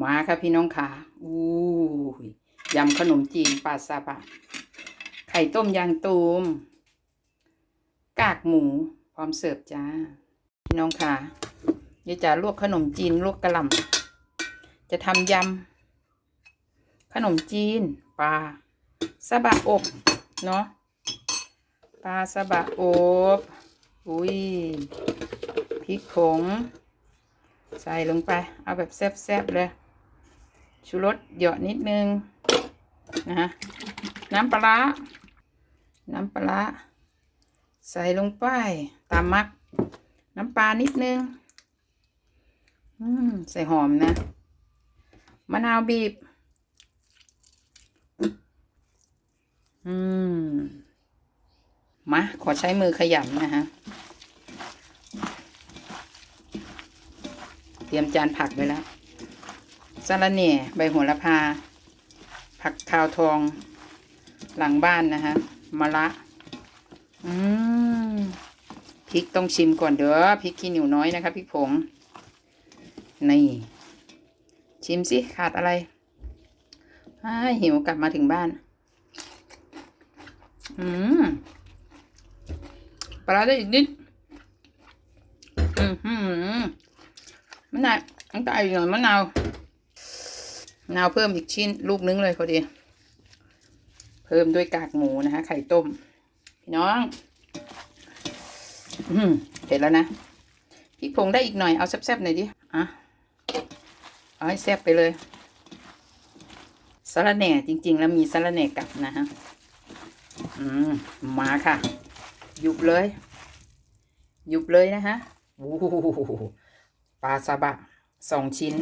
มาค่ะพี่น้องขาอู้ยยำขนมจีนปลาซาบะ ไข่ต้มยางตูม กากหมู พร้อมเสิร์ฟจ้า พี่น้องขาเดี๋ยวจะลวกขนมจีนลวกกระหล่ำจะทำยำขนมจีนปลาซาบะอบเนาะปลาซาบะอบอุ้ยพริกผงใส่ลงไป เอาแบบแซ่บๆเลย ชูรสเหยาะนิดนึงนะฮะน้ำปลาร้าน้ำปลาร้าใส่ลงไปตามมัก น้ำปลานิดนึงอืมใส่หอมนะ มะนาวบีบ อืม มา ขอใช้มือขยำนะฮะ เตรียมจานผักไว้แล้ว สะระแหน่ ใบโหระพา ผักคาวทอง หลังบ้านนะฮะมะระอืมพริกต้องชิมก่อนเด้อพริกขี้หนิวน้อยนะคะพริกผงนี่ชิมสิขาดอะไรอาหิวกลับมาถึงบ้าน อืมปลาได้อีกนิด อืมหืมมะนาวน้ำตาลอีกหน่อยมะนาว นาวเพิ่มอีกชิ้นลูกนึงเลยพอดี เพิ่มด้วยกากหมูนะคะ ไข่ต้ม พี่น้องอืมเผ็ดแล้วนะพริกผงได้อีกหน่อยเอาแซ่บๆหน่อยดิอะเอาให้แซ่บไปเลยสะระแหน่จริง ๆ แล้วมีสะระแหน่กลับนะฮะอืมมาค่ะยุบเลยยุบเลยนะฮะโอ้โหปลาซาบะสองชิ้น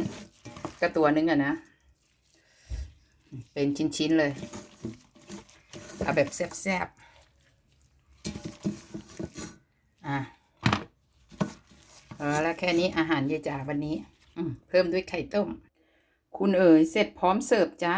ก็ตัวนึงอะนะ เป็นชิ้น ๆ เลย เอาแบบแซ่บๆ อะเออแล้วแค่นี้อาหารเยายจ๋าวันนี้ เพิ่มด้วยไข่ต้ม คุณเอ๋ยเสร็จพร้อมเสิร์ฟจ้า